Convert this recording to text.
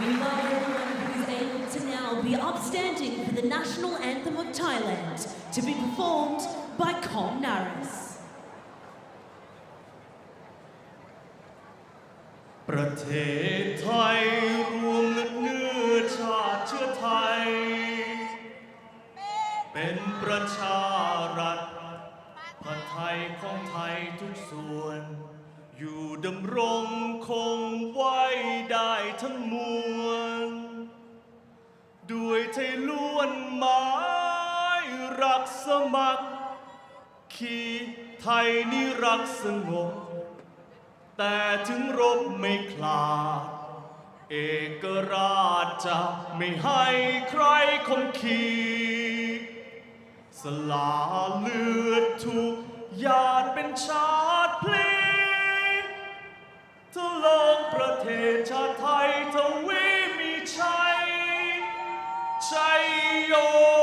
We love everyone who is able to now be upstanding for the national anthem of Thailand to be performed by Kong Naris. ประเทศไทยรวมเลือดเนื้อชาติเชื้อไทย เป็นประชารัฐผัดไทยของไทยทุกส่วน อยู่ดำรงคงไว้ได้ทั้งมวล วันไม้รักสมัคร ขีไทยนี่รักสงบ แต่ถึงรบไม่คลาด เอกราชจะไม่ให้ใครคมขีสลาเลือดทุกยาดเป็นชาติพลีทะลองประเทศชาติไทยทวีมีชัย ชัย 哟.